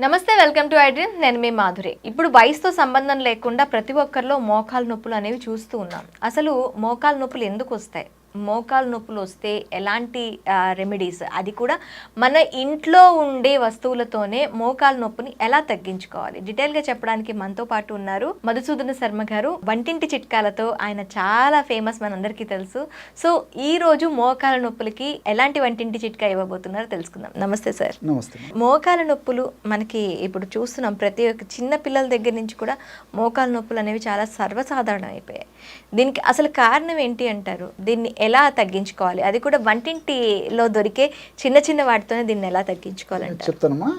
నమస్తే welcome to iDream. నేను మీ మాధురి. ఇప్పుడు వయసుతో సంబంధం లేకుండా ప్రతి ఒక్కరిలో మోకాలు నొప్పులు అనేవి చూస్తూ ఉన్నాం. అసలు మోకాలు నొప్పులు ఎందుకు వస్తాయి? మోకాలు నొప్పులు వస్తే ఎలాంటి రెమెడీస్ అది కూడా మన ఇంట్లో ఉండే వస్తువులతోనే మోకాలు నొప్పిని ఎలా తగ్గించుకోవాలి? డీటెయిల్గా చెప్పడానికి మనతో పాటు ఉన్నారు మధుసూదన శర్మ గారు. వంటింటి చిట్కాలతో ఆయన చాలా ఫేమస్ మనందరికీ తెలుసు. సో ఈ రోజు మోకాల నొప్పులకి ఎలాంటి వంటింటి చిట్కా ఇవ్వబోతున్నారో తెలుసుకుందాం. నమస్తే సార్. నమస్తే. మోకాల నొప్పులు మనకి ఇప్పుడు చూస్తున్నాం. ప్రతి ఒక్క చిన్న పిల్లల దగ్గర నుంచి కూడా మోకాల నొప్పులు అనేవి చాలా సర్వసాధారణం అయిపోయాయి. దీనికి అసలు కారణం ఏంటి అంటారు? దీన్ని ఎలా తగ్గించుకోవాలి? అది కూడా వంటింటిలో దొరికే చిన్న చిన్న వాటితోనే దీన్ని ఎలా తగ్గించుకోవాలంటారు? చెప్తానమ్మా.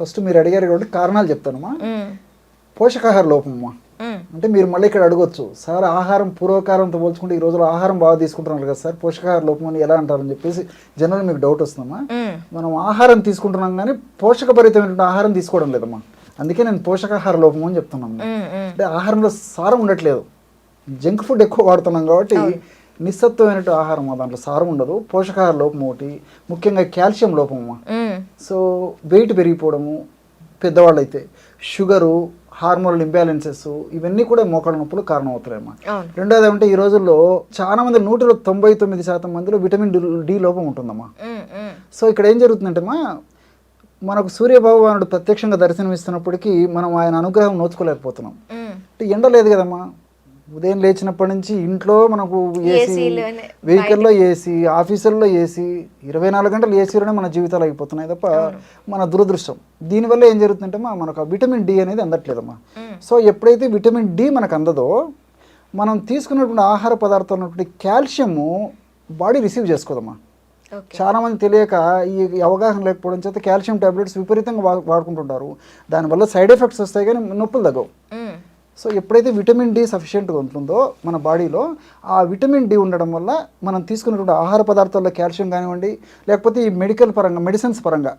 ఫస్ట్ మీరు అడిగారు కాబట్టి కారణాలు చెప్తానమ్మా. పోషకాహార లోపమ్మా ఉమ్, అంటే మీరు మళ్ళీ ఇక్కడ అడగొచ్చు. సార్ ఆహారం పూర్వకాలంతో పోల్చుకుంటే ఈ రోజుల్లో ఆహారం బాగా తీసుకుంటున్నారు కదా సార్. పోషకాహార లోపం అని ఎలా అంటారని చెప్పేసి జనరల్ మీకు డౌట్ వస్తుందమ్మా. మనం ఆహారం తీసుకుంటున్నాం కానీ పోషకభరితమైనటువంటి ఆహారం తీసుకోవడం లేదమ్మా. అందుకే నేను పోషకాహార లోపం అని చెప్తున్నాను. అంటే ఆహారంలో సారం ఉండట్లేదు. జంక్ ఫుడ్ ఎక్కువ వాడుతున్నాం కాబట్టి నిస్సత్వమైనట్టు ఆహారం దాంట్లో సారం ఉండదు. పోషకాహార లోపం ఒకటి ముఖ్యంగా కాల్షియం లోపం అమ్మా ఉమ్, సో వెయిట్ పెరిగిపోవడము పెద్దవాళ్ళు అయితే షుగరు హార్మోనల్ ఇంబ్యాలెన్సెస్ ఇవన్నీ కూడా మోకాళ్ళ నొప్పులు కారణం అవుతాయమ్మా అవును. రెండోది ఏమంటే ఈ రోజుల్లో చాలా మంది నూటిలో తొంభై తొమ్మిది శాతం మందిలో విటమిన్ డి లోపం ఉంటుందమ్మా సో ఇక్కడ ఏం జరుగుతుందంటేమా మనకు సూర్య భగవానుడు ప్రత్యక్షంగా దర్శనమిస్తున్నప్పటికీ మనం ఆయన అనుగ్రహం నోచుకోలేకపోతున్నాం. అంటే ఎండ లేదు కదమ్మా ఉదయం లేచినప్పటి నుంచి ఇంట్లో మనకు ఏసీ వెహికల్లో ఏసీ ఆఫీసుల్లో ఏసీ ఇరవై నాలుగు గంటలు ఏసీలోనే మన జీవితాలు అయిపోతున్నాయి తప్ప మన దురదృష్టం. దీనివల్ల ఏం జరుగుతుందంటే మనకు ఆ విటమిన్ డి అనేది అందట్లేదమ్మా. మ్మ్. సో ఎప్పుడైతే విటమిన్ డి మనకు అందదో మనం తీసుకున్నటువంటి ఆహార పదార్థాలు ఉన్నటువంటి కాల్షియము బాడీ రిసీవ్ చేసుకోదమ్మా. ఓకే. చాలా మంది తెలియక ఈ అవగాహన లేకపోవడం చేత కాల్షియం టాబ్లెట్స్ విపరీతంగా వాడుకుంటుంటారు. దానివల్ల సైడ్ ఎఫెక్ట్స్ వస్తాయి కానీ నొప్పులు తగ్గవు. సో ఎప్పుడైతే విటమిన్ డి సఫిషియెంట్గా ఉంటుందో మన బాడీలో ఆ విటమిన్ డి ఉండడం వల్ల మనం తీసుకున్నటువంటి ఆహార పదార్థాల్లో కాల్షియం కానివ్వండి లేకపోతే ఈ మెడికల్ పరంగా మెడిసిన్స్ పరంగా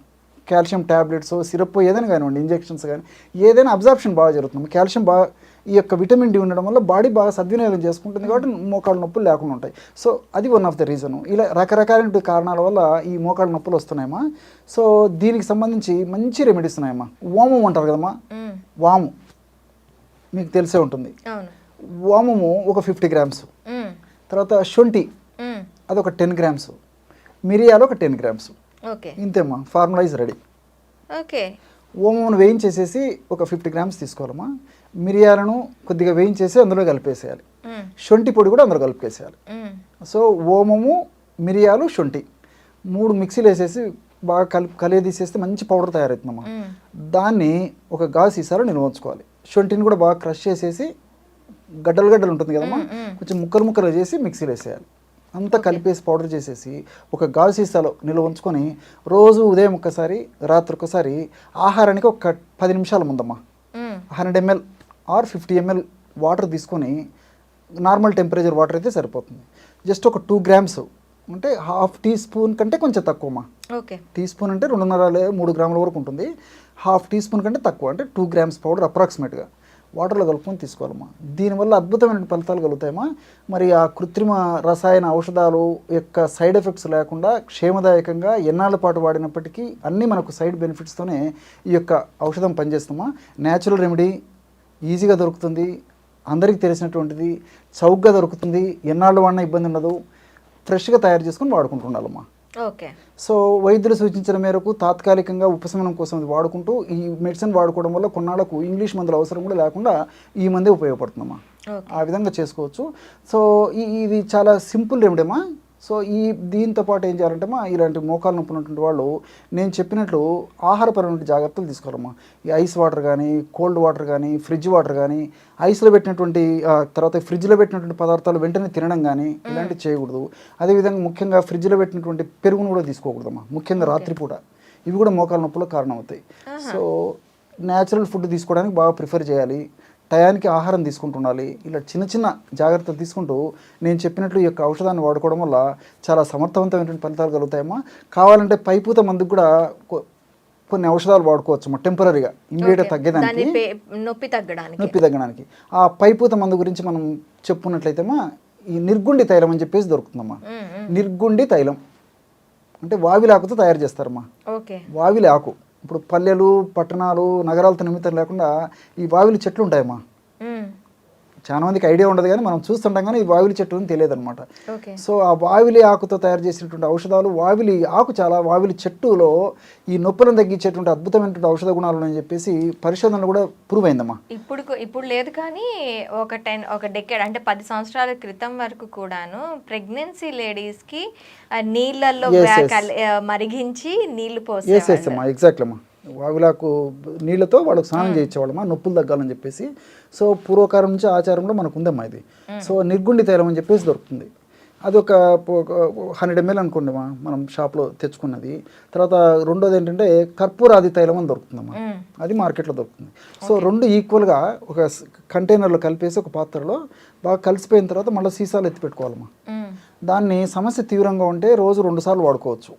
కాల్షియం ట్యాబ్లెట్స్ సిరప్ ఏదైనా కానివ్వండి ఇంజెక్షన్స్ కానీ ఏదైనా అబ్జార్ప్షన్ బాగా జరుగుతుంది. కాల్షియం బాగా ఈ యొక్క విటమిన్ డి ఉండడం వల్ల బాడీ బాగా సద్వినియోగం చేసుకుంటుంది కాబట్టి మోకాళ్ళ నొప్పులు లేకుండా ఉంటాయి. సో అది వన్ ఆఫ్ ద రీజన్. ఇలా రకరకాలైన కారణాల వల్ల ఈ మోకాళ్ళ నొప్పులు వస్తున్నాయమ్మా. సో దీనికి సంబంధించి మంచి రెమెడీస్ ఉన్నాయమ్మా. ఓమం అంటారు కదమ్మా. వాము. మీకు తెలిసే ఉంటుంది. వామము ఒక ఫిఫ్టీ గ్రామ్స్. తర్వాత శొంఠి అదొక టెన్ గ్రామ్స్. మిరియాలు ఒక టెన్ గ్రామ్స్. ఓకే. ఇంతేమ్మా ఫార్ములా ఇస్ రెడీ. ఓకే. ఓమమును వేయించేసేసి ఒక ఫిఫ్టీ గ్రామ్స్ తీసుకోవాలమ్మా. మిరియాలను కొద్దిగా వేయించేసి అందులో కలిపేసేయాలి. శొంఠి పొడి కూడా అందులో కలిపేసేయాలి. సో ఓమము మిరియాలు శొంఠి మూడు మిక్సీలు వేసేసి బాగా కలిపి కలియదీసేస్తే మంచి పౌడర్ తయారవుతుందమ్మా. దాన్ని ఒక గాజు సీసాలో నిల్వ ఉంచుకోవాలి. శొంఠిని కూడా బాగా క్రష్ చేసేసి గడ్డలు గడ్డలు ఉంటుంది కదమ్మా? మ్మ్, మ్మ్. కొంచెం ముక్కలు ముక్కలు చేసి మిక్సీలో వేసేయాలి. అంతా కలిపేసి పౌడర్ చేసేసి ఒక గాజు సీసాలో నిల్వ ఉంచుకొని రోజు ఉదయం ఒక్కసారి రాత్రి ఒక్కసారి ఆహారానికి ఒక పది నిమిషాల ముందమ్మా. Hundred ML or fifty ML water తీసుకొని నార్మల్ టెంపరేచర్ వాటర్ అయితే సరిపోతుంది. జస్ట్ ఒక టూ గ్రామ్స్ అంటే హాఫ్ టీ స్పూన్ కంటే కొంచెం తక్కువమ్మా. ఓకే. టీ స్పూన్ అంటే రెండున్నర మూడు గ్రాముల వరకు ఉంటుంది. హాఫ్ టీ స్పూన్ కంటే తక్కువ అంటే టూ గ్రామ్స్ పౌడర్ అప్రాక్సిమేట్గా. వాటర్లో కలుపుకొని తీసుకోవాలమ్మా. దీనివల్ల అద్భుతమైన ఫలితాలు కలుగుతాయమ్మా. మరి ఆ కృత్రిమ రసాయన ఔషధాలు యొక్క సైడ్ ఎఫెక్ట్స్ లేకుండా క్షేమదాయకంగా ఎన్నాళ్ళ పాటు వాడినప్పటికీ అన్నీ మనకు సైడ్ బెనిఫిట్స్తోనే ఈ యొక్క ఔషధం పనిచేస్తామా న్యాచురల్ రెమెడీ ఈజీగా దొరుకుతుంది అందరికీ తెలిసినటువంటిది చౌకగా దొరుకుతుంది ఎన్నాళ్ళు వాడినా ఇబ్బంది ఉండదు ఫ్రెష్గా తయారు చేసుకొని వాడుకుంటుండాలమ్మా ఓకే. సో వైద్యులు సూచించిన మేరకు తాత్కాలికంగా ఉపశమనం కోసం ఇది వాడుకుంటూ ఈ మెడిసిన్ వాడుకోవడం వల్ల కొన్నాళ్ళకు ఇంగ్లీష్ మందుల అవసరం కూడా లేకుండా ఈ మందే ఉపయోగపడుతుందమ్మా. ఆ విధంగా చేసుకోవచ్చు. సో ఇది చాలా సింపుల్ రెమెడీమా సో ఈ దీంతో పాటు ఏం చేయాలంటే మా ఇలాంటి మోకాలు నొప్పి ఉన్నటువంటి వాళ్ళు నేను చెప్పినట్లు ఆహారపరమైన జాగ్రత్తలు తీసుకోవాలమ్మా ఈ ఐస్ వాటర్ కానీ కోల్డ్ వాటర్ కానీ ఫ్రిడ్జ్ వాటర్ కానీ ఐస్లో పెట్టినటువంటి తర్వాత ఫ్రిడ్జ్లో పెట్టినటువంటి పదార్థాలు వెంటనే తినడం కానీ ఇలాంటివి చేయకూడదు. అదేవిధంగా ముఖ్యంగా ఫ్రిడ్జ్లో పెట్టినటువంటి పెరుగును కూడా తీసుకోకూడదమ్మా. ముఖ్యంగా రాత్రిపూట ఇవి కూడా మోకాల నొప్పులకు కారణం అవుతాయి సో న్యాచురల్ ఫుడ్ తీసుకోవడానికి బాగా ప్రిఫర్ చేయాలి. టయానికి ఆహారం తీసుకుంటుండాలి. ఇలా చిన్న చిన్న జాగ్రత్తలు తీసుకుంటూ నేను చెప్పినట్లు ఈ యొక్క ఔషధాన్ని వాడుకోవడం వల్ల చాలా సమర్థవంతమైనటువంటి ఫలితాలు కలుగుతాయమ్మా. కావాలంటే పైపూత మందుకు కూడా కొన్ని ఔషధాలు వాడుకోవచ్చు టెంపరీగా ఇమీడియట్గా దాని తగ్గేదానికి. నొప్పి తగ్గడానికి. నొప్పి తగ్గడానికి. ఆ పైపూత మందు గురించి మనం చెప్పుకున్నట్లయితేమా ఈ నిర్గుండి తైలం అని చెప్పేసి దొరుకుతుందమ్మా. మ్మ్, మ్మ్. నిర్గుండి తైలం. అంటే వావిలి ఆకుతో తయారు చేస్తారమ్మా. ఓకే. వావిలి ఆకు ఇప్పుడు పల్లెలు పట్టణాలు నగరాలతో నిమిత్తం లేకుండా ఈ బావిలు చెట్లు ఉంటాయమ్మా. చాలా మందికి ఐడియా ఉండదు కానీ మనం చూస్తుంటాం కానీ ఈ వావిలి చెట్టు అని తెలియదు అనమాట ఓకే. సో ఆ వావిలి ఆకుతో తయారు చేసినటువంటి ఔషధాలు వావిలి ఆకు చాలా వావిలి చెట్టులో ఈ నొప్పులను తగ్గించేటువంటి అద్భుతమైనటువంటి ఔషధ గుణాలు ఉన్నాయని చెప్పేసి పరిశోధనలు కూడా ప్రూవ్ అయిందమ్మా. ఇప్పుడు ఇప్పుడు లేదు కానీ ఒక టెన్ ఒక డెకేడ్ అంటే పది సంవత్సరాల క్రితం వరకు కూడాను ప్రెగ్నెన్సీ లేడీస్కి ఆ, నీళ్ళల్లో మరిగించి నీళ్ళు అమ్మా. ఎగ్జాక్ట్లీ అమ్మా. వావిలాకు నీళ్ళతో వాళ్ళకి స్నానం చేయించేవాళ్ళమ్మా నొప్పులు తగ్గాలని చెప్పేసి. సో పూర్వకాలం నుంచి ఆచారంలో మనకు ఉందమ్మా ఇది. సో నిర్గుండి తైలం అని చెప్పేసి దొరుకుతుంది. అది ఒక హండ్రెడ్ ఎంఎల్ అనుకోండిమా మనం షాప్లో తెచ్చుకున్నది. తర్వాత రెండోది ఏంటంటే కర్పూరాది తైలం అని దొరుకుతుందమ్మా. మ్మ్. అది మార్కెట్లో దొరుకుతుంది. సో రెండు ఈక్వల్గా ఒక కంటైనర్లో కలిపేసి ఒక పాత్రలో బాగా కలిసిపోయిన తర్వాత మళ్ళీ సీసాలు ఎత్తి పెట్టుకోవాలమ్మా మ్మ్. దాన్ని సమస్య తీవ్రంగా ఉంటే రోజు రెండు సార్లు వాడుకోవచ్చు.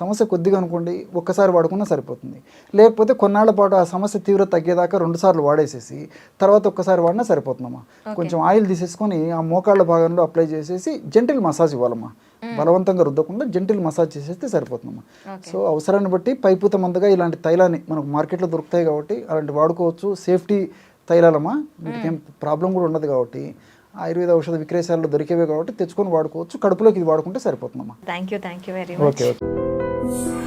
సమస్య కొద్దిగా అనుకోండి ఒక్కసారి వాడుకున్నా సరిపోతుంది. లేకపోతే కొన్నాళ్ళ పాటు ఆ సమస్య తీవ్రత తగ్గేదాకా రెండు సార్లు వాడేసేసి తర్వాత ఒక్కసారి వాడినా సరిపోతుందమ్మా. కొంచెం ఆయిల్ తీసేసుకొని ఆ మోకాళ్ళ భాగంలో అప్లై చేసేసి జెంటిల్ మసాజ్ ఇవ్వాలమ్మా. బలవంతంగా రుద్దకుండా జెంటిల్ మసాజ్ చేసేస్తే సరిపోతుందమ్మా. సో అవసరాన్ని బట్టి పైపూత మందుగా ఇలాంటి తైలాన్ని మనకు మార్కెట్లో దొరుకుతాయి కాబట్టి అలాంటి వాడుకోవచ్చు. సేఫ్టీ తైలాలమ్మా. వీటికి ఏం ప్రాబ్లం కూడా ఉండదు కాబట్టి ఆయుర్వేద ఔషధ విక్రయశాలలో దొరికేవే కాబట్టి తెచ్చుకొని వాడుకోవచ్చు. కడుపులోకి ఇది వాడుకుంటే సరిపోతుందమ్మా. Thank you thank you very much. Okay okay. Thank you.